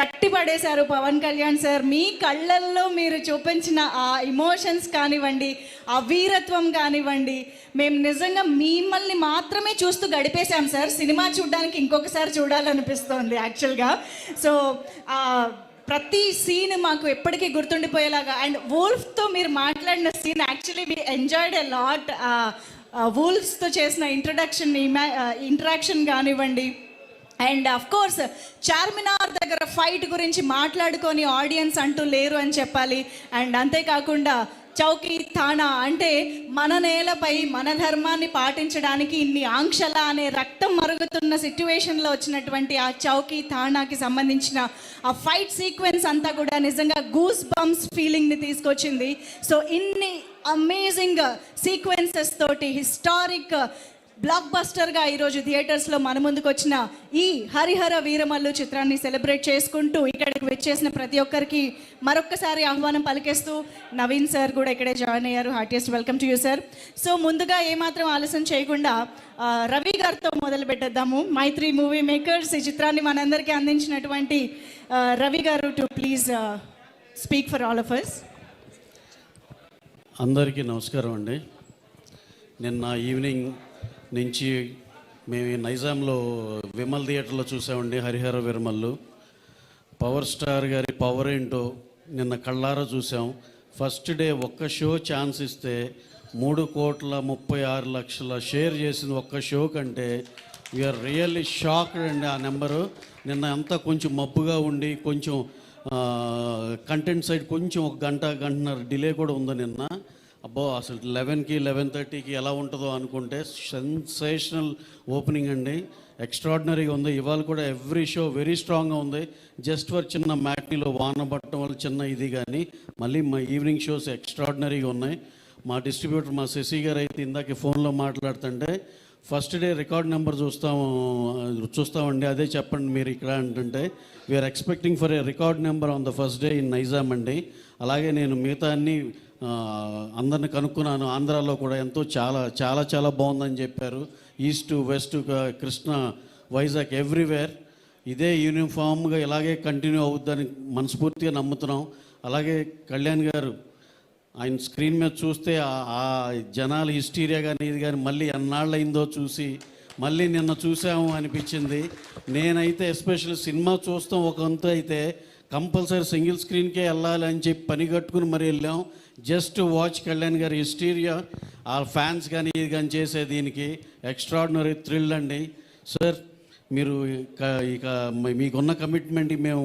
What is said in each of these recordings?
కట్టిపడేశారు Pawan Kalyan sir. మీ కళ్ళల్లో మీరు చూపించిన ఆ ఇమోషన్స్ కానివ్వండి ఆ వీరత్వం కానివ్వండి మేము నిజంగా మిమ్మల్ని మాత్రమే చూస్తూ గడిపేశాం సార్. సినిమా చూడడానికి ఇంకొకసారి చూడాలనిపిస్తోంది యాక్చువల్గా సో ప్రతి సీన్ మాకు ఎప్పటికీ గుర్తుండిపోయేలాగా అండ్ వూల్ఫ్తో మీరు మాట్లాడిన scene actually we enjoyed a lot వూల్ఫ్స్తో చేసిన ఇంట్రడక్షన్ ఇంట్రాక్షన్ కానివ్వండి అండ్ అఫ్ కోర్స్ చార్మినార్ దగ్గర ఫైట్ గురించి మాట్లాడుకొని ఆడియన్స్ అంటూ లేరు అని చెప్పాలి. అండ్ అంతేకాకుండా చౌకీ థానా అంటే మన నేలపై మన ధర్మాన్ని పాటించడానికి ఇన్ని ఆంక్షల అనే రక్తం మరుగుతున్న సిట్యువేషన్లో వచ్చినటువంటి ఆ చౌకీ థానాకి సంబంధించిన ఆ ఫైట్ సీక్వెన్స్ అంతా కూడా నిజంగా గూస్ బంప్స్ ఫీలింగ్ని తీసుకొచ్చింది. సో ఇన్ని అమేజింగ్ సీక్వెన్సెస్ తోటి హిస్టారిక్ బ్లాక్ బస్టర్గా ఈరోజు థియేటర్స్లో మన ముందుకు వచ్చిన ఈ హరిహర వీరమల్లు చిత్రాన్ని సెలబ్రేట్ చేసుకుంటూ ఇక్కడికి వచ్చేసిన ప్రతి ఒక్కరికి మరొక్కసారి ఆహ్వానం పలికేస్తూ నవీన్ సార్ కూడా ఇక్కడే జాయిన్ అయ్యారు. Heartiest welcome to you sir. So ముందుగా ఏమాత్రం ఆలస్యం చేయకుండా రవి గారితో మొదలు పెట్టేద్దాము. మైత్రి మూవీ మేకర్స్ ఈ చిత్రాన్ని మనందరికీ అందించినటువంటి రవి గారు to please speak for all of us అందరికీ నమస్కారం అండి. నిన్న ఈవినింగ్ నుంచి మేము నైజాంలో విమల్ థియేటర్లో చూసామండి హరిహర విరమల్లు. పవర్ స్టార్ గారి పవర్ ఏంటో నిన్న కళ్ళారా చూసాం. ఫస్ట్ డే ఒక్క షో ఛాన్స్ ఇస్తే మూడు కోట్ల ముప్పై ఆరు లక్షల షేర్ చేసిన ఒక్క షో కంటే వీఆర్ రియల్లీ షాక్డ్ అండి ఆ నెంబరు. నిన్న అంతా కొంచెం మబ్బుగా ఉండి కొంచెం కంటెంట్ సైడ్ కొంచెం ఒక గంట గంటన్నర డిలే కూడా ఉంది నిన్న. అబ్బో అసలు లెవెన్కి లెవెన్ థర్టీకి ఎలా ఉంటుందో అనుకుంటే సెన్సేషనల్ ఓపెనింగ్ అండి. ఎక్స్ట్రాడినరీగా ఉంది. ఇవాళ కూడా ఎవ్రీ షో వెరీ స్ట్రాంగ్గా ఉంది. జస్ట్ ఫర్ చిన్న మ్యాట్నీలో వాన పట్టడం వల్ల చిన్న ఇది కానీ మళ్ళీ మా ఈవినింగ్ షోస్ ఎక్స్ట్రాడినరీగా ఉన్నాయి. మా డిస్ట్రిబ్యూటర్ మా శశి గారు అయితే ఇందాక ఫోన్లో మాట్లాడుతుంటే ఫస్ట్ డే రికార్డ్ నెంబర్ చూస్తాము చూస్తామండి అదే చెప్పండి మీరు ఇక్కడ అంటుంటే we're expecting for a record number on the first day in Nizam అండి. అలాగే నేను మిగతా అన్ని అందరిని కనుక్కున్నాను. ఆంధ్రాలో కూడా ఎంతో చాలా చాలా చాలా బాగుందని చెప్పారు. East west Krishna Vizag everywhere. ఇదే యూనిఫామ్గా ఇలాగే కంటిన్యూ అవుద్దని మనస్ఫూర్తిగా నమ్ముతున్నాం. అలాగే కళ్యాణ్ గారు ఆయన స్క్రీన్ మీద చూస్తే ఆ- జనాలు హిస్టీరియా కానీ ఇది కానీ మళ్ళీ ఎన్నాళ్ళు అయిందో చూసి మళ్ళీ నిన్న చూసాము అనిపించింది. నేనైతే ఎస్పెషల్ సినిమా చూస్తాం ఒక అయితే కంపల్సరీ సింగిల్ స్క్రీన్కే వెళ్ళాలి అని చెప్పి పని కట్టుకుని మరి వెళ్ళాం. జస్ట్ వాచ్ కళ్యాణ్ గారి హిస్టీరియా ఆ ఫ్యాన్స్ కానీ ఇది కానీ చేసే దీనికి ఎక్స్ట్రాడినరీ థ్రిల్ అండి. సార్ మీరు ఇక ఇక మీకున్న కమిట్మెంట్ మేము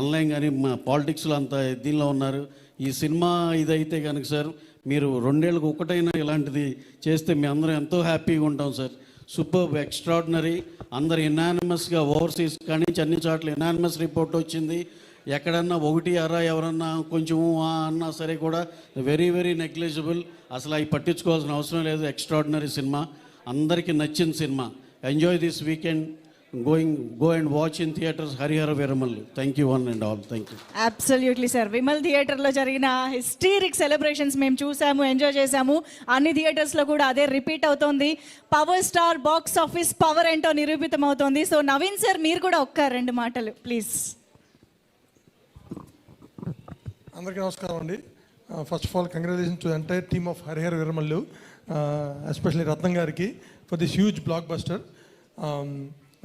ఆన్లైన్ కానీ మా పాలిటిక్స్లో అంత దీనిలో ఉన్నారు. ఈ సినిమా ఇదైతే కనుక సార్ మీరు రెండేళ్ళకి ఒకటైనా ఇలాంటిది చేస్తే మేము అందరం ఎంతో హ్యాపీగా ఉంటాం సార్ సూపర్ ఎక్స్ట్రాడినరీ అందరు ఎనానిమస్గా ఓవర్సీస్ కానీ అన్ని చోట్ల ఎనానిమస్ రిపోర్ట్ వచ్చింది. ఎక్కడన్నా ఒకటి అరా ఎవరన్నా కొంచెం అన్నా సరే కూడా వెరీ వెరీ నెగ్లిజిబుల్ అసలు అవి పట్టించుకోవాల్సిన అవసరం లేదు. ఎక్స్ట్రాడినరీ సినిమా అందరికీ నచ్చిన cinema enjoy this weekend going go and watch in theatres Harihara Veeramallu thank you one and all thank you absolutely sir Vimal థియేటర్లో జరిగిన హిస్టీరిక్ సెలబ్రేషన్స్ మేము చూసాము ఎంజాయ్ చేసాము అన్ని థియేటర్స్లో కూడా అదే రిపీట్ అవుతోంది. Power star box office power ఏంటో నిరూపితం అవుతోంది సో నవీన్ సార్ మీరు కూడా ఒక్క రెండు మాటలు ప్లీజ్ అందరికీ నమస్కారం అండి. First of all congratulation to entire team of Harihara Veeramallu especially Ratnam గారికి for this huge blockbuster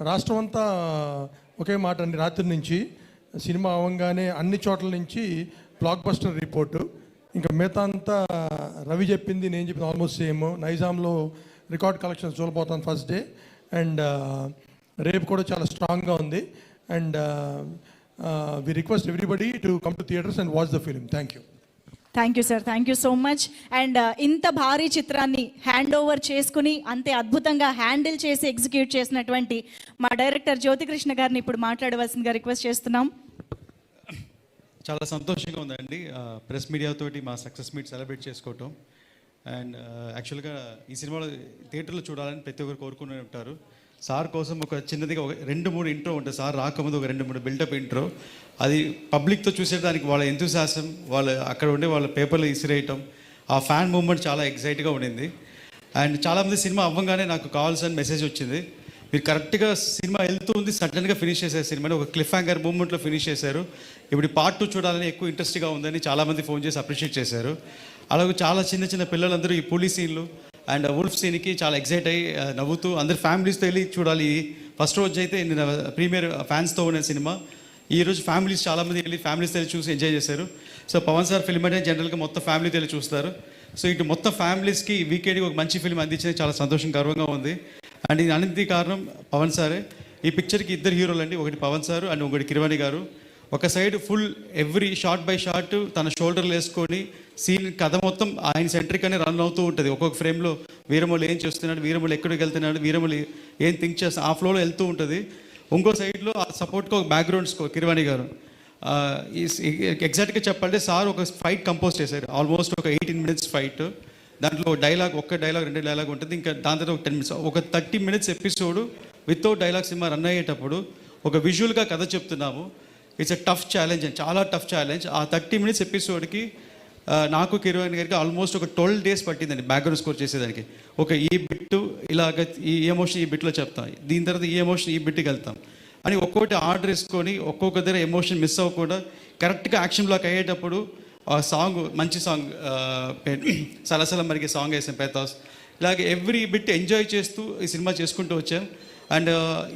రాష్ట్రం అంతా ఒకే మాట అండి రాత్రి నుంచి సినిమా అవ్వగానే అన్ని చోట్ల నుంచి బ్లాక్ బస్టర్ రిపోర్టు. ఇంకా మిగతా అంతా రవి చెప్పింది నేను చెప్పింది ఆల్మోస్ట్ సేమ్ నైజాంలో రికార్డ్ కలెక్షన్ చూడబోతాను ఫస్ట్ డే అండ్ రేపు కూడా చాలా స్ట్రాంగ్గా ఉంది. And we request everybody to come to theatres and watch the film thank you thank you sir thank you so much and uh, ఇంత భారీ చిత్రాన్ని హ్యాండ్ ఓవర్ చేసుకుని అంతే అద్భుతంగా హ్యాండిల్ చేసి ఎగ్జిక్యూట్ చేసినటువంటి మా డైరెక్టర్ జ్యోతికృష్ణ గారిని ఇప్పుడు మాట్లాడవలసిందిగా రిక్వెస్ట్ చేస్తున్నాం. చాలా సంతోషంగా ఉందండి. ప్రెస్ మీడియాతోటి మా సక్సెస్ మీట్ సెలబ్రేట్ చేసుకోవటం. అండ్ యాక్చువల్గా ఈ సినిమాలో థియేటర్లో చూడాలని ప్రతి ఒక్కరు కోరుకుని ఉంటారు. సార్ కోసం ఒక చిన్నదిగా ఒక రెండు మూడు ఇంట్రో ఉంటుంది సార్ రాకముందు ఒక రెండు మూడు బిల్డప్ ఇంట్రో అది పబ్లిక్తో చూసేదానికి వాళ్ళ ఎంతుశాసం వాళ్ళ అక్కడ ఉండే వాళ్ళ పేపర్లు ఇసిరేయటం ఆ ఫ్యాన్ మూమెంట్ చాలా ఎగ్జైట్గా ఉండింది. అండ్ చాలామంది సినిమా అవ్వగానే నాకు కావాల్సిన మెసేజ్ వచ్చింది. మీరు కరెక్ట్గా సినిమా వెళ్తూ ఉంది సడన్గా ఫినిష్ చేశారు సినిమాని ఒక క్లిఫ్ హ్యాంగర్ మూమెంట్లో ఫినిష్ చేశారు. ఇప్పుడు పార్ట్ టూ చూడాలని ఎక్కువ ఇంట్రెస్ట్గా ఉందని చాలామంది ఫోన్ చేసి అప్రిషియేట్ చేశారు. అలాగే చాలా చిన్న చిన్న పిల్లలందరూ ఈ పులి సీన్లు అండ్ ఉల్ఫ్ సీన్కి చాలా ఎక్సైట్ అయ్యి నవ్వుతూ అందరు ఫ్యామిలీస్తో వెళ్ళి చూడాలి. ఫస్ట్ రోజు అయితే నేను ప్రీమియర్ ఫ్యాన్స్తో ఉన్న సినిమా. ఈ రోజు ఫ్యామిలీస్ చాలామంది వెళ్ళి ఫ్యామిలీస్ వెళ్ళి చూసి ఎంజాయ్ చేశారు. సో పవన్ సార్ ఫిల్మ్ అంటే జనరల్గా మొత్తం ఫ్యామిలీతో వెళ్ళి చూస్తారు. సో ఇటు మొత్తం ఫ్యామిలీస్కి వీకెండ్కి ఒక మంచి ఫిల్మ్ అందించింది. చాలా సంతోషం గర్వంగా ఉంది. అండ్ ఇది అన్నింటి కారణం పవన్ సారే. ఈ పిక్చర్కి ఇద్దరు హీరోలు అండి. ఒకటి పవన్ సార్ అండ్ ఒకటి కిరవాణి గారు. ఒక side full every shot by shot తన షోల్డర్లు వేసుకొని సీన్ కథ మొత్తం ఆయన సెంట్రిక్ అనే రన్ అవుతూ ఉంటుంది. ఒక్కొక్క ఫ్రేమ్లో వీరమలు ఏం చేస్తున్నాడు వీరమలు ఎక్కడికి వెళ్తున్నాడు వీరమలు ఏం థింక్ చేస్తా ఆ ఫ్లోలో వెళ్తూ ఉంటుంది. ఇంకో సైడ్లో ఆ సపోర్ట్కి ఒక బ్యాక్గ్రౌండ్ స్కోర్ కిరవాణి గారు. ఈ ఎగ్జాక్ట్గా చెప్పాలంటే సార్ ఒక ఫైట్ కంపోజ్ చేశారు. ఆల్మోస్ట్ ఒక ఎయిటీన్ మినిట్స్ ఫైట్ దాంట్లో డైలాగ్ ఒక్క డైలాగ్ రెండు డైలాగ్ ఉంటుంది. ఇంకా దాని తర్వాత ఒక టెన్ మినిట్స్ ఒక thirty minutes episode without dialogue cinema run అయ్యేటప్పుడు ఒక విజువల్గా కథ చెప్తున్నాము. It's a tough challenge and చాలా టఫ్ ఛాలెంజ్ ఆ థర్టీ మినిట్స్ ఎపిసోడ్కి నాకు కిరోయిన్ గారికి ఆల్మోస్ట్ ఒక ట్వెల్వ్ డేస్ పట్టిందండి బ్యాక్గ్రౌండ్ స్కోర్ చేసేదానికి. ఒక ఈ బిట్టు ఇలాగ ఈ ఎమోషన్ ఈ బిట్లో చెప్తాం. దీని తర్వాత ఈ ఎమోషన్ ఈ బిట్కి వెళ్తాం. అని ఒక్కొక్కటి ఆర్డర్ వేసుకొని ఒక్కొక్క దగ్గర ఎమోషన్ మిస్ అవ్వకుండా కరెక్ట్గా యాక్షన్ బ్లాక్ అయ్యేటప్పుడు ఆ సాంగ్ మంచి సాంగ్ సలసల మరిగే సాంగ్ వేసాం పేతాస్. ఇలాగే ఎవ్రీ బిట్ ఎంజాయ్ చేస్తూ ఈ సినిమా చేసుకుంటూ వచ్చాం. అండ్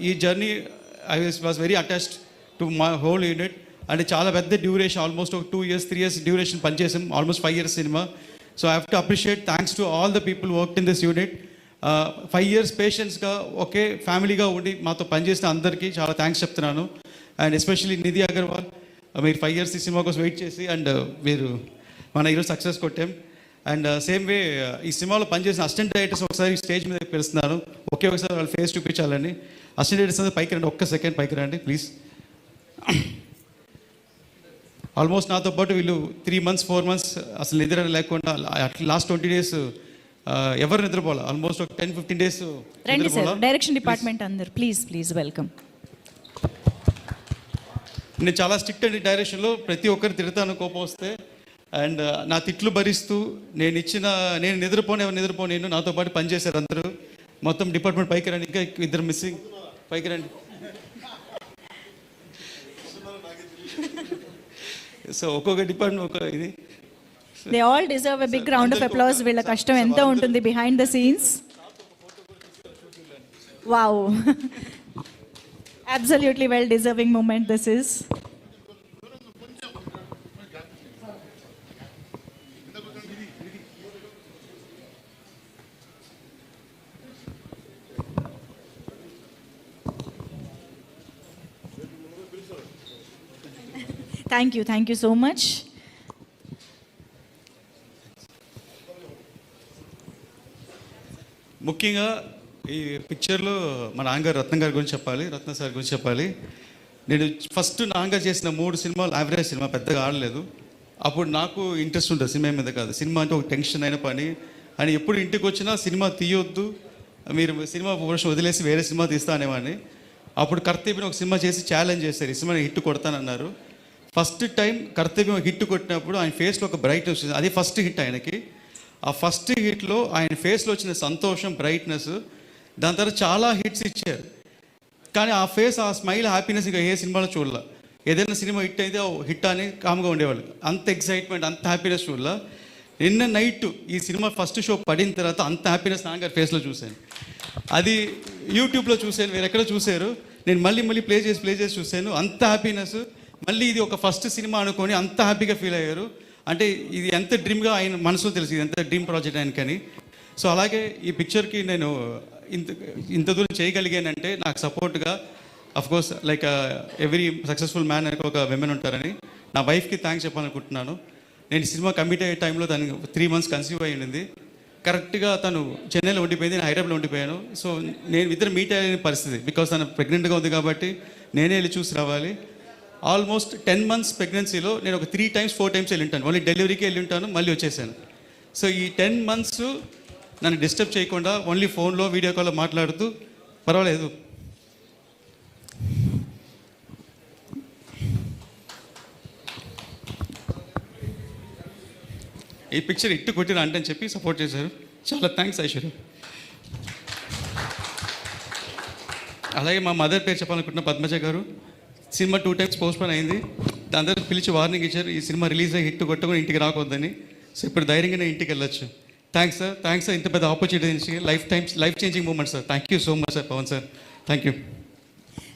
ఈ journey I was very attached to my whole unit అంటే చాలా పెద్ద డ్యూరేషన్ ఆల్మోస్ట్ ఒక two years three years duration పనిచేసాం. Almost five years cinema. So I have to appreciate thanks to all the people work in this unit five years పేషెన్స్గా ఒకే ఫ్యామిలీగా ఉండి మాతో పనిచేసిన అందరికీ చాలా థ్యాంక్స్ చెప్తున్నాను. అండ్ ఎస్పెషల్లీ నిధి అగర్వాల్ మీరు ఫైవ్ ఇయర్స్ ఈ సినిమా కోసం వెయిట్ చేసి అండ్ uh, మీరు మన ఈరోజు సక్సెస్ కొట్టాం. అండ్ సేమ్ వే ఈ సినిమాలో పనిచేసిన అసిస్టెంట్ డైరెక్టర్స్ ఒకసారి స్టేజ్ మీద పిలుస్తున్నాను ఒకే ఒకసారి వాళ్ళ ఫేస్ చూపించాలని. అసిస్టెంట్ డైరెక్టర్స్ పైకి రండి ఒక్క సెకండ్ పైకి రండి ప్లీజ్ ఆల్మోస్ట్ నాతో పాటు వీళ్ళు త్రీ మంత్స్ ఫోర్ మంత్స్ అసలు నిద్ర లేకుండా లాస్ట్ ట్వంటీ డేస్ ఎవరు నిద్రపోవాలి ఆల్మోస్ట్ ఒక టెన్ ఫిఫ్టీన్ డేస్ రండి సార్ డైరెక్షన్ డిపార్ట్మెంట్ అందరు ప్లీజ్ ప్లీజ్ వెల్కమ్ నేను చాలా స్ట్రిక్ట్ అండి డైరెక్షన్లో ప్రతి ఒక్కరు తిడతాను కోపం వస్తే. అండ్ నా తిట్లు భరిస్తూ నేను ఇచ్చిన నేను నిద్రపోను ఎవరు నిద్రపోను నేను నాతో పాటు పనిచేశారు అందరూ. మొత్తం డిపార్ట్మెంట్ పైకి రండి ఇంకా ఇద్దరు మిస్సింగ్ పైకి రండి. సో ఒక్కొక్క డిపార్ట్మెంట్ ఒక ఇది. They all deserve a big round of applause వీళ్ళ కష్టం ఎంత ఉంటుంది behind the scenes wow absolutely well deserving moment this is thank you thank you so much ముఖ్యంగా ఈ పిక్చర్లో మా నాన్నగారు రత్నం గారి గురించి చెప్పాలి రత్న సార్ గురించి చెప్పాలి. నేను ఫస్ట్ నాన్నగారు చేసిన మూడు సినిమాలు యావరేజ్ సినిమా పెద్దగా ఆడలేదు. అప్పుడు నాకు ఇంట్రెస్ట్ ఉంటుంది సినిమా మీద కాదు. సినిమా అంటే ఒక టెన్షన్ అయిన పని. అని ఎప్పుడు ఇంటికి వచ్చినా సినిమా తీయొద్దు మీరు సినిమా పోర్షన్ వదిలేసి వేరే సినిమా తీస్తా అనేవాడిని. అప్పుడు కర్తీపిని ఒక సినిమా చేసి ఛాలెంజ్ చేశారు. ఈ సినిమా హిట్ కొడతానన్నారు. ఫస్ట్ టైం కర్తవ్యం హిట్ కొట్టినప్పుడు ఆయన ఫేస్లో ఒక బ్రైట్ వచ్చింది. అది ఫస్ట్ హిట్ ఆయనకి. ఆ ఫస్ట్ హిట్లో ఆయన ఫేస్లో వచ్చిన సంతోషం బ్రైట్నెస్ దాని తర్వాత చాలా హిట్స్ ఇచ్చారు. కానీ ఆ ఫేస్ ఆ స్మైల్ హ్యాపీనెస్ ఇంకా ఏ సినిమాలో చూడలే. ఏదైనా సినిమా హిట్ అయితే ఓ హిట్ అని కామ్గా ఉండేవాళ్ళు. అంత ఎక్సైట్మెంట్ అంత హ్యాపీనెస్ చూడలే. నిన్న నైట్ ఈ సినిమా ఫస్ట్ షో పడిన తర్వాత అంత హ్యాపీనెస్ నాన్నగారి ఫేస్లో చూశాను. అది యూట్యూబ్లో చూశాను వేరే ఎక్కడ చూశారు. నేను మళ్ళీ మళ్ళీ ప్లే చేసి ప్లే చేసి చూశాను. అంత హ్యాపీనెస్ మళ్ళీ ఇది ఒక ఫస్ట్ సినిమా అనుకొని అంత హ్యాపీగా ఫీల్ అయ్యారు. అంటే ఇది ఎంత డ్రీమ్గా ఆయన మనసులో తెలుసు ఇది ఎంత డ్రీమ్ ప్రాజెక్ట్ ఆయనకని. సో అలాగే ఈ పిక్చర్కి నేను ఇంత ఇంత దూరం చేయగలిగానంటే నాకు సపోర్ట్గా of course like every successful man అని ఒక విమెన్ ఉంటారని నా వైఫ్కి థ్యాంక్స్ చెప్పాలనుకుంటున్నాను. నేను సినిమా కమిట్ అయ్యే టైంలో తను త్రీ మంత్స్ కన్సీవ్ అయ్యింది ఉండింది. కరెక్ట్గా తను చెన్నైలో ఉండిపోయింది నేను హైదరాబాద్లో ఉండిపోయాను. సో నేను ఇద్దరు మీట్ అయ్యే పరిస్థితి బికాస్ తను ప్రెగ్నెంట్గా ఉంది కాబట్టి నేనే వెళ్ళి చూసి రావాలి. ఆల్మోస్ట్ టెన్ మంత్స్ ప్రెగ్నెన్సీలో నేను ఒక త్రీ టైమ్స్ ఫోర్ టైమ్స్ వెళ్ళి ఉంటాను ఓన్లీ డెలివరీకి వెళ్ళి ఉంటాను మళ్ళీ వచ్చేసాను. సో ఈ టెన్ మంత్స్ నన్ను డిస్టర్బ్ చేయకుండా ఓన్లీ ఫోన్లో వీడియో కాల్లో మాట్లాడుతూ పర్వాలేదు. ఈ పిక్చర్ ఇట్టు కొట్టిన అంటే అని చెప్పి సపోర్ట్ చేశారు. చాలా థ్యాంక్స్ ఐశ్వర్య. అలాగే మా మదర్ పేరు చెప్పాలనుకుంటున్న పద్మజ గారు. సినిమా టూ టైమ్స్ పోస్ట్పోన్ అయింది. దాని పిలిచి వార్నింగ్ ఇచ్చారు. ఈ సినిమా రిలీజ్ అయ్యి హిట్ కొట్టకుండా ఇంటికి రాకూడదని. సో ఇప్పుడు ధైర్యంగా నేను ఇంటికి వెళ్ళొచ్చు. థ్యాంక్స్ సార్ థ్యాంక్స్ సార్ ఇంత పెద్ద opportunity life times life changing moment sir thank you so much sir Pawan sir thank you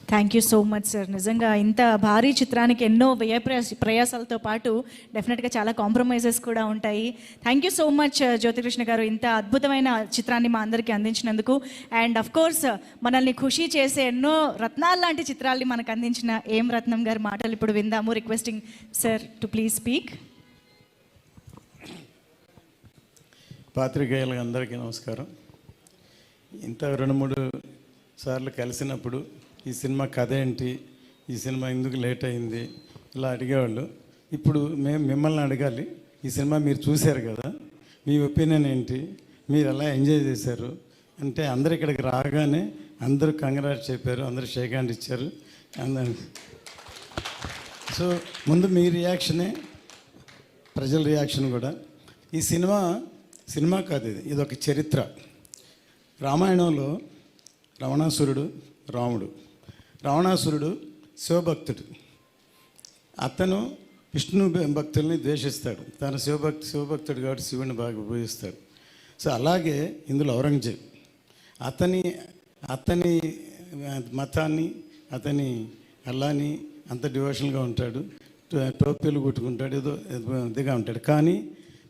thank you so much sir నిజంగా ఇంత భారీ చిత్రానికి ఎన్నో వ్యయ ప్రయాసాలతో పాటు డెఫినెట్గా చాలా కాంప్రమైజెస్ కూడా ఉంటాయి. Thank you so much Jyothi Krishna గారు. ఇంత అద్భుతమైన చిత్రాన్ని మా అందరికీ అందించినందుకు. అండ్ అఫ్ కోర్స్ మనల్ని ఖుషి చేసే ఎన్నో రత్నాలు లాంటి చిత్రాల్ని మనకు అందించిన ఏం రత్నం గారి మాటలు ఇప్పుడు విందాము. Requesting sir to please speak పాత్రికేయులకు అందరికీ నమస్కారం. ఇంత రెండు మూడు సార్లు కలిసినప్పుడు ఈ సినిమా కథ ఏంటి? ఈ సినిమా ఎందుకు లేట్ అయింది? ఇలా అడిగేవాళ్ళు. ఇప్పుడు మేము మిమ్మల్ని అడగాలి. ఈ సినిమా మీరు చూశారు కదా? మీ ఒపీనియన్ ఏంటి? మీరు ఎలా ఎంజాయ్ చేశారు? అంటే అందరు ఇక్కడికి రాగానే అందరూ కంగ్రాట్ చెప్పారు. అందరూ షేక్ హ్యాండ్ ఇచ్చారు. సో ముందు మీ రియాక్షనే ప్రజల రియాక్షన్ కూడా. ఈ సినిమా సినిమా కాదు ఇది. ఇది ఒక చరిత్ర. రామాయణంలో రావణాసురుడు రాముడు. రావణాసురుడు శివభక్తుడు. అతను విష్ణు భక్తుల్ని ద్వేషిస్తాడు. తన శివభక్తి శివభక్తుడు కాబట్టి శివుని బాగా ఉపయోగిస్తాడు. సో అలాగే ఇందులో ఔరంగజేబ్. అతని అతని మతాన్ని అతని అల్లాని అంత డివోషనల్గా ఉంటాడు. టోపీలు కొట్టుకుంటాడు ఏదో ఏదో ఇదిగా ఉంటాడు. కానీ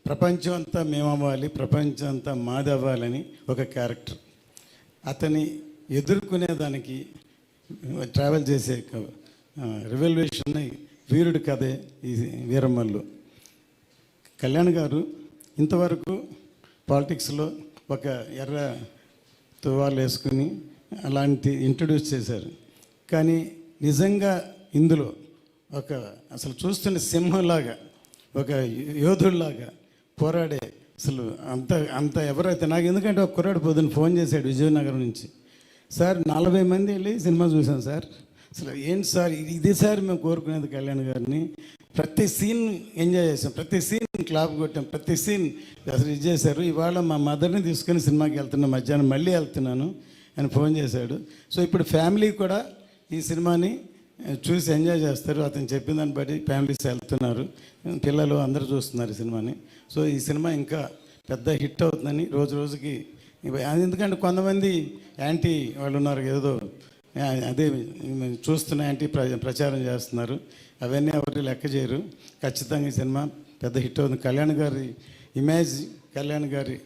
ప్రపంచం అంతా మేము అవ్వాలి ప్రపంచం అంతా మాది అవ్వాలని ఒక క్యారెక్టర్. అతని ఎదుర్కొనేదానికి ట్రావెల్ చేసే రివల్యూషన్ వీరుడి కథే ఈ వీరమ్మల్లు. కళ్యాణ్ గారు ఇంతవరకు పాలిటిక్స్లో ఒక ఎర్ర తువాలు వేసుకుని అలాంటి ఇంట్రడ్యూస్ చేశారు. కానీ నిజంగా ఇందులో ఒక అసలు చూస్తున్న సింహంలాగా ఒక యోధుడిలాగా పోరాడే అసలు అంత అంత ఎవరైతే నాకు ఎందుకంటే ఒక కుర్రాడు పొద్దున్న ఫోన్ చేశాడు విజయనగరం నుంచి. సార్ నలభై మంది వెళ్ళి సినిమా చూసాం సార్. అసలు ఏంటి సార్ ఇది- సార్ మేము కోరుకునేది కళ్యాణ్ గారిని. ప్రతి సీన్ ఎంజాయ్ చేసాం ప్రతి సీన్ క్లాప్ కొట్టాం ప్రతి సీన్ అసలు ఇది చేశారు. ఇవాళ మా మదర్ని తీసుకొని సినిమాకి వెళ్తున్నా మధ్యాహ్నం మళ్ళీ వెళ్తున్నాను అని ఫోన్ చేశాడు. సో ఇప్పుడు ఫ్యామిలీ కూడా ఈ సినిమాని చూసి ఎంజాయ్ చేస్తారు. అతను చెప్పిన దాన్ని బట్టి ఫ్యామిలీస్ వెళ్తున్నారు. పిల్లలు అందరూ చూస్తున్నారు ఈ సినిమాని. సో ఈ సినిమా ఇంకా పెద్ద హిట్ అవుతుందని రోజు రోజుకి ఎందుకంటే కొంతమంది యాంటీ వాళ్ళు ఉన్నారు ఏదో అదే చూస్తున్న యాంటీ ప్ర- ప్రచారం చేస్తున్నారు. అవన్నీ ఎవరు లెక్క చేయరు. ఖచ్చితంగా ఈ సినిమా పెద్ద హిట్ అవుతుంది. కళ్యాణ్ గారి ఇమేజ్ కళ్యాణ్ గారి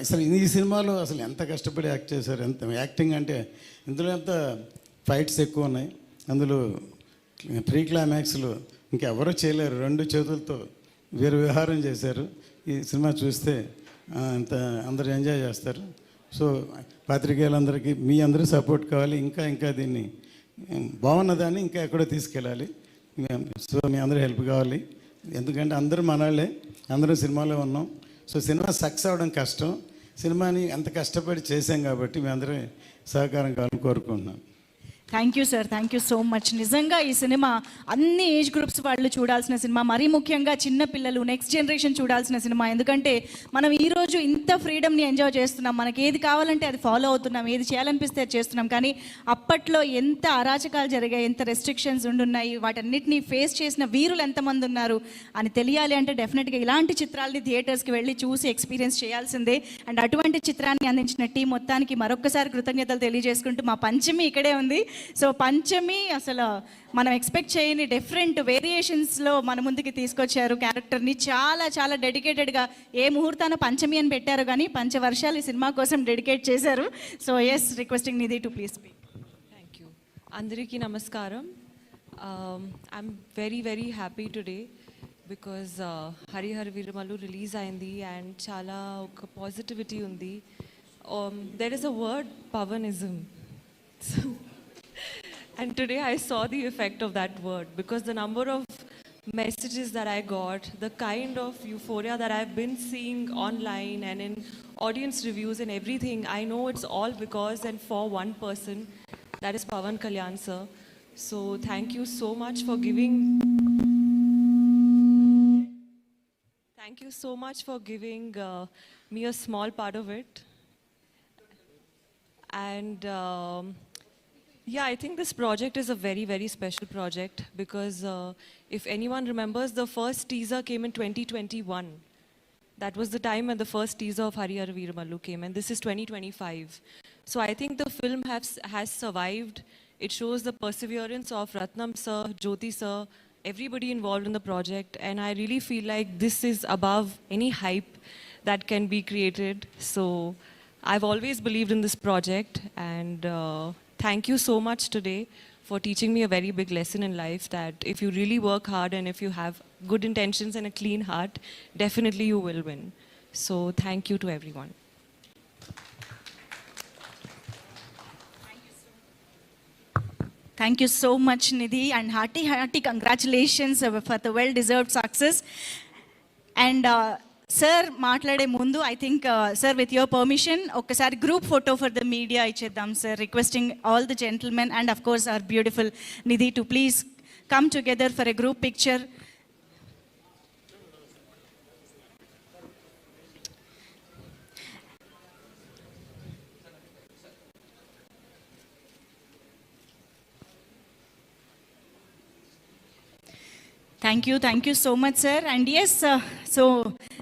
అసలు ఈ సినిమాలో అసలు ఎంత కష్టపడి యాక్ట్ చేశారు ఎంత యాక్టింగ్ అంటే ఇందులో ఎంత ఫైట్స్ ఎక్కువ ఉన్నాయి అందులో ప్రీ క్లైమాక్స్లో ఇంకెవరూ చేయలేరు. రెండు చేతులతో వీరు విహారం చేశారు. ఈ సినిమా చూస్తే అంత అందరూ ఎంజాయ్ చేస్తారు. సో పాత్రికేయులందరికీ మీ అందరూ సపోర్ట్ కావాలి ఇంకా ఇంకా దీన్ని బాగున్నదాన్ని ఇంకా ఎక్కడో తీసుకెళ్ళాలి. మేము- సో మీ అందరూ హెల్ప్ కావాలి. ఎందుకంటే అందరూ మనవాళ్ళే అందరూ సినిమాలో ఉన్నాం. సో సినిమా సక్సెస్ అవ్వడం కష్టం. సినిమాని ఎంత కష్టపడి చేశాం కాబట్టి మీ అందరూ సహకారం కావాలని కోరుకుంటున్నాను thank you sir thank you so much నిజంగా ఈ సినిమా అన్ని ఏజ్ గ్రూప్స్ వాళ్ళు చూడాల్సిన సినిమా. మరీ ముఖ్యంగా చిన్న పిల్లలు నెక్స్ట్ జనరేషన్ చూడాల్సిన సినిమా. ఎందుకంటే మనం ఈరోజు ఇంత ఫ్రీడమ్ని ఎంజాయ్ చేస్తున్నాం. మనకి ఏది కావాలంటే అది ఫాలో అవుతున్నాం. ఏది చేయాలనిపిస్తే అది చేస్తున్నాం. కానీ అప్పట్లో ఎంత అరాచకాలు జరిగాయి ఎంత రెస్ట్రిక్షన్స్ ఉండున్నాయి వాటన్నిటిని ఫేస్ చేసిన వీరులు ఎంతమంది ఉన్నారు అని తెలియాలి అంటే డెఫినెట్గా ఇలాంటి చిత్రాలని థియేటర్స్కి వెళ్ళి చూసి ఎక్స్పీరియన్స్ చేయాల్సిందే. అండ్ అటువంటి చిత్రాన్ని అందించిన టీం మొత్తానికి మరొకసారి కృతజ్ఞతలు తెలియజేసుకుంటూ మా పంచమి ఇక్కడే ఉంది. సో పంచమి అసలు మనం ఎక్స్పెక్ట్ చేయని డిఫరెంట్ వేరియేషన్స్లో మన ముందుకి తీసుకొచ్చారు క్యారెక్టర్ని చాలా చాలా డెడికేటెడ్గా ఏ ముహూర్తాన పంచమి అని పెట్టారు కానీ పంచవర్షాలు ఈ సినిమా కోసం డెడికేట్ చేశారు. So yes requesting Nidhi to please speak thank you అందరికీ నమస్కారం. I'm very very happy today because Harihara Veeramallu release అయింది అండ్ చాలా ఒక పాజిటివిటీ ఉంది. There is a word Pawanism and today I saw the effect of that word because the number of messages that I got, the kind of euphoria that I've been seeing online and in audience reviews and everything, I know it's all because and for one person, that is Pavan Kalyan sir. So thank you so much for giving. Thank you so much for giving uh, me a small part of it. And um, Yeah, I think this project is a very, very special project because uh, if anyone remembers, the first teaser came in 2021. That was the time when the first teaser of Harihar Veeramallu came, and this is 2025. So I think the film has, has survived. It shows the perseverance of Ratnam sir, Jyoti sir, everybody involved in the project, and I really feel like this is above any hype that can be created. So I've always believed in this project, and uh, thank you so much today for teaching me a very big lesson in life that if you really work hard and if you have good intentions and a clean heart, definitely you will win. So thank you to everyone. Thank you so much, Nidhi, and hearty, hearty congratulations uh, for the well-deserved success. And sir మాట్లాడే ముందు I think sir with your permission ఒక్కసారి group photo for the media ఇచ్చేద్దాం sir requesting all the gentlemen and of course our beautiful Nidhi to please come together for a group picture thank you thank you so much sir and yes so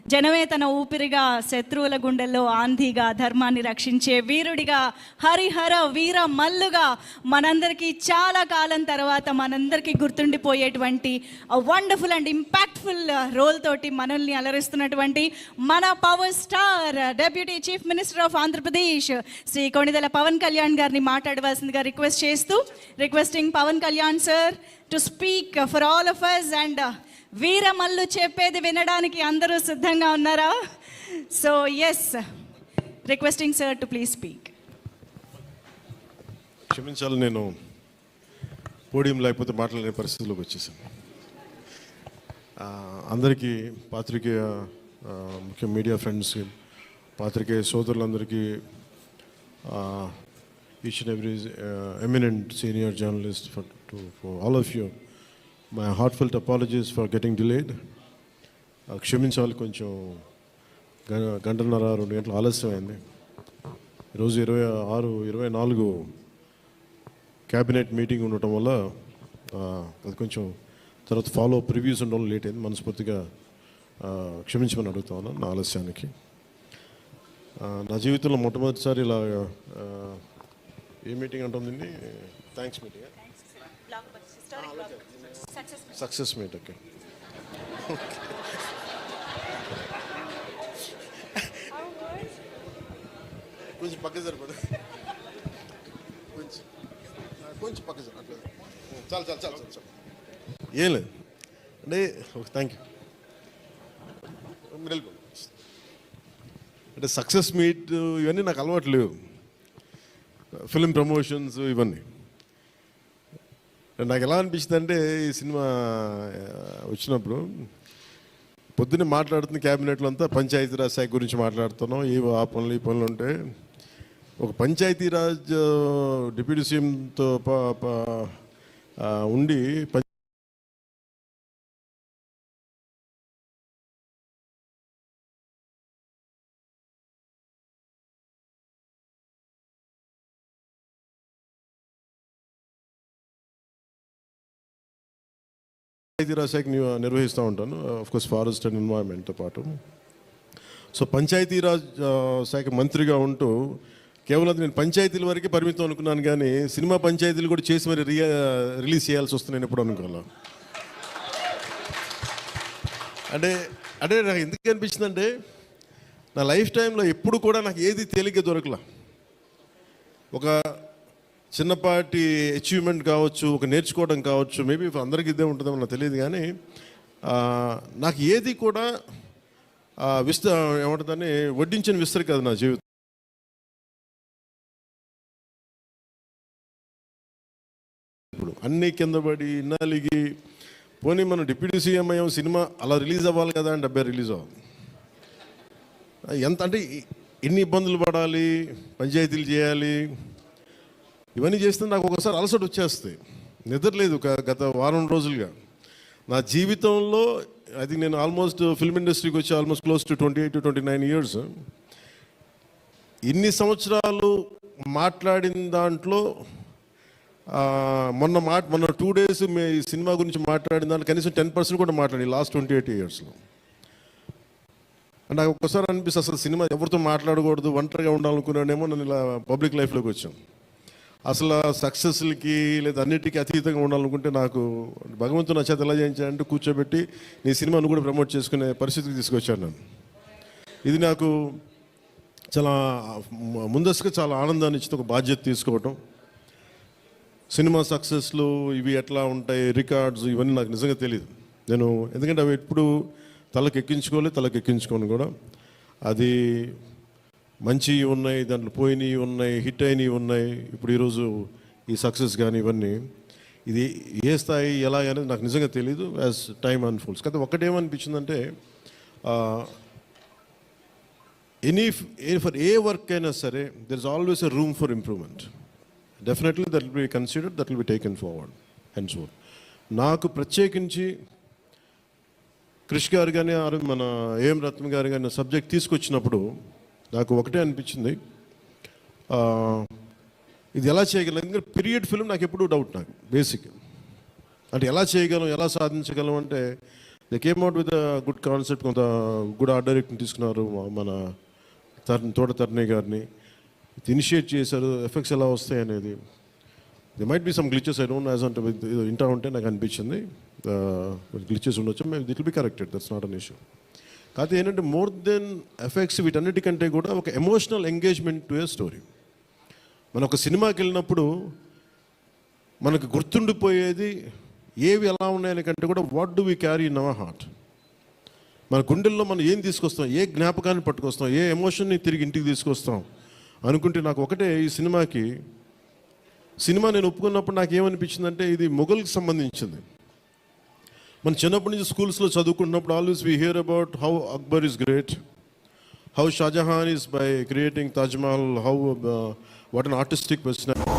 జనమే తన ఊపిరిగా శత్రువుల గుండెల్లో ఆంధీగా ధర్మాన్ని రక్షించే వీరుడిగా హరిహర వీర మల్లుగా మనందరికీ చాలా కాలం తర్వాత మనందరికీ గుర్తుండిపోయేటువంటి వండర్ఫుల్ అండ్ ఇంపాక్ట్ఫుల్ రోల్ తోటి మనల్ని అలరిస్తున్నటువంటి మన power star deputy chief minister of Andhra Pradesh Shri Konidela Pawan Kalyan గారిని మాట్లాడవలసిందిగా రిక్వెస్ట్ చేస్తూ requesting Pawan Kalyan sir to speak for all of us and Veeramallu చెప్పేది వినడానికి అందరూ సిద్ధంగా ఉన్నారా? So yes requesting sir to please speak క్షమించాలి నేను పోడియం లేకపోతే మాట్లాడే పరిస్థితిలోకి వచ్చేసాను. అందరికీ పాత్రికేయ ముఖ్య మీడియా ఫ్రెండ్స్ పాత్రికేయ సోదరులందరికీ each and every eminent senior journalist for to for all of you my heartfelt apologies for getting delayed క్షమించాలి కొంచెం. గ- గంటన్నర రెండు గంటలు ఆలస్యమైంది. ఈరోజు ఇరవై ఆరు ఇరవై నాలుగు క్యాబినెట్ మీటింగ్ ఉండటం వల్ల అది కొంచెం తర్వాత ఫాలో అప్ రివ్యూస్ ఉండడం లేట్ అయింది. మనస్ఫూర్తిగా క్షమించమని అడుగుతా ఉన్నాను నా ఆలస్యానికి. నా జీవితంలో మొట్టమొదటిసారి ఇలా ఏ మీటింగ్ అంటుందండి thanks meeting? Success meet okay కొంచెం పక్క సరిపడు కొంచెం. పక్క సరి అట్లా. చాలు చాలు చాలు చాలు చాలు. ఏం లేదు. అంటే ఓకే థ్యాంక్ యూ మీరు అంటే సక్సెస్ మీట్ ఇవన్నీ నాకు అలవాటు లేవు. ఫిలిం ప్రమోషన్స్ ఇవన్నీ. నాకు ఎలా అనిపించింది అంటే ఈ సినిమా వచ్చినప్పుడు పొద్దున్నే మాట్లాడుతున్న క్యాబినెట్లో అంతా పంచాయతీరాజ్ శాఖ గురించి మాట్లాడుతున్నాం. ఈ ఆ పనులు ఈ పనులు ఉంటే ఒక పంచాయతీరాజ్ డిప్యూటీ సీఎంతో ఉండి పంచాయతీరాజ్ శాఖ నిర్వహిస్తూ ఉంటాను. ఆఫ్కోర్స్ ఫారెస్ట్ అండ్ ఎన్వైర్న్మెంట్తో పాటు. సో పంచాయతీరాజ్ శాఖ మంత్రిగా ఉంటూ కేవలం నేను పంచాయతీల వరకే పరిమితం అనుకున్నాను కానీ సినిమా పంచాయతీలు కూడా చేసి మరి రియా రిలీజ్ చేయాల్సి వస్తుంది నేను ఎప్పుడు అనుకోలే? అంటే అంటే నాకు ఎందుకు అనిపించిందంటే నా లైఫ్ టైంలో ఎప్పుడు కూడా నాకు ఏది తేలిక దొరకలా. ఒక చిన్నపాటి అచీవ్మెంట్ కావచ్చు ఒక నేర్చుకోవడం కావచ్చు మేబీ అందరికీ ఇదే ఉంటుందో నాకు తెలియదు కానీ నాకు ఏది కూడా విస్త ఏమంటుందని వడ్డించిన విస్తరి కాదు నా జీవితం. ఇప్పుడు అన్నీ కింద పడి నలిగి పోనీ మనం డిప్యూటీ సీఎం అయ్యాం సినిమా అలా రిలీజ్ అవ్వాలి కదా అని డెబ్బై రిలీజ్ అవ్వాలి ఎంత అంటే ఎన్ని ఇబ్బందులు పడాలి పంచాయతీలు చేయాలి ఇవన్నీ చేస్తే నాకు ఒకసారి అలసట వచ్చేస్తాయి నిద్ర లేదు గత వారం రోజులుగా. నా జీవితంలో అది నేను ఆల్మోస్ట్ ఫిల్మ్ ఇండస్ట్రీకి వచ్చి almost close to twenty eight to twenty nine years ఇన్ని సంవత్సరాలు మాట్లాడిన దాంట్లో మొన్న మాట మొన్న టూ డేస్ మీ ఈ సినిమా గురించి మాట్లాడిన దాంట్లో కనీసం టెన్ పర్సెంట్ కూడా మాట్లాడి లాస్ట్ ట్వంటీ ఎయిట్ ఇయర్స్లో నాకు ఒక్కసారి అనిపిస్తుంది అసలు సినిమా ఎవరితో మాట్లాడకూడదు ఒంటరిగా ఉండాలనుకున్నానేమో నన్ను ఇలా పబ్లిక్ లైఫ్లోకి వచ్చాను అసలు సక్సెస్లకి లేదా అన్నిటికీ అతీతంగా ఉండాలనుకుంటే నాకు భగవంతుడు నా చేత ఎలా చేయించాడంటే కూర్చోబెట్టి నీ సినిమాను కూడా ప్రమోట్ చేసుకునే పరిస్థితికి తీసుకొచ్చాను నేను. ఇది నాకు చాలా ముందస్తుగా చాలా ఆనందాన్ని ఇచ్చిన ఒక బాధ్యత తీసుకోవటం. సినిమా సక్సెస్లు ఇవి ఎట్లా ఉంటాయి రికార్డ్స్ ఇవన్నీ నాకు నిజంగా తెలియదు నేను ఎందుకంటే అవి ఎప్పుడు తలకు ఎక్కించుకోవాలి తలకు ఎక్కించుకోను కూడా. అది మంచివి ఉన్నాయి దాంట్లో పోయినవి ఉన్నాయి హిట్ అయినవి ఉన్నాయి. ఇప్పుడు ఈరోజు ఈ సక్సెస్ కానీ ఇవన్నీ ఇది ఏ స్థాయి ఎలా అనేది నాకు నిజంగా తెలియదు యాజ్ టైమ్ అన్ఫోల్డ్స్ కానీ ఒకటేమనిపించిందంటే ఎనీ ఫర్ ఏ వర్క్ అయినా సరే there is always a room for improvement definitely that will be considered that will be taken forward and so నాకు ప్రత్యేకించి క్రిష్ గారు కానీ మన ఏఎం రత్న గారు కానీ సబ్జెక్ట్ తీసుకొచ్చినప్పుడు నాకు ఒకటే అనిపించింది. ఇది ఎలా చేయగలం? ఎందుకంటే పీరియడ్ ఫిల్మ్ నాకు ఎప్పుడూ డౌట్ నాకు బేసిక్ అంటే ఎలా చేయగలం ఎలా సాధించగలం అంటే they came out with good concept కొంత గుడ్ ఆర్ట్ డైరెక్ట్ని తీసుకున్నారు మన తరుణ్ తోట తరుణి గారిని. ఇనిషియేట్ చేశారు ఎఫెక్ట్స్ ఎలా వస్తాయి అనేది. The might be some glitches I don't as అంటే ఇంటా ఉంటే నాకు అనిపించింది. గ్లిచెస్ ఉండొచ్చు మేము it be corrected that's not an issue కాకపోతే ఏంటంటే మోర్ దెన్ ఎఫెక్ట్స్ వీటన్నిటికంటే కూడా ఒక emotional engagement to a story. మనం ఒక సినిమాకి వెళ్ళినప్పుడు మనకు గుర్తుండిపోయేది ఏవి ఎలా ఉన్నాయని కంటే కూడా what do we carry in our heart మన గుండెల్లో మనం ఏం తీసుకొస్తాం? ఏ జ్ఞాపకాన్ని పట్టుకొస్తాం? ఏ ఎమోషన్ని తిరిగి ఇంటికి తీసుకొస్తాం? అనుకుంటే నాకు ఒకటే ఈ సినిమాకి సినిమా నేను ఒప్పుకున్నప్పుడు నాకు ఏమనిపించిందంటే ఇది మొఘల్కి సంబంధించింది. మన చిన్నప్పటి నుంచి స్కూల్స్లో చదువుకుంటున్నప్పుడు always we hear about how Akbar is great how Shahjahan is by creating Taj Mahal how what an artistic personality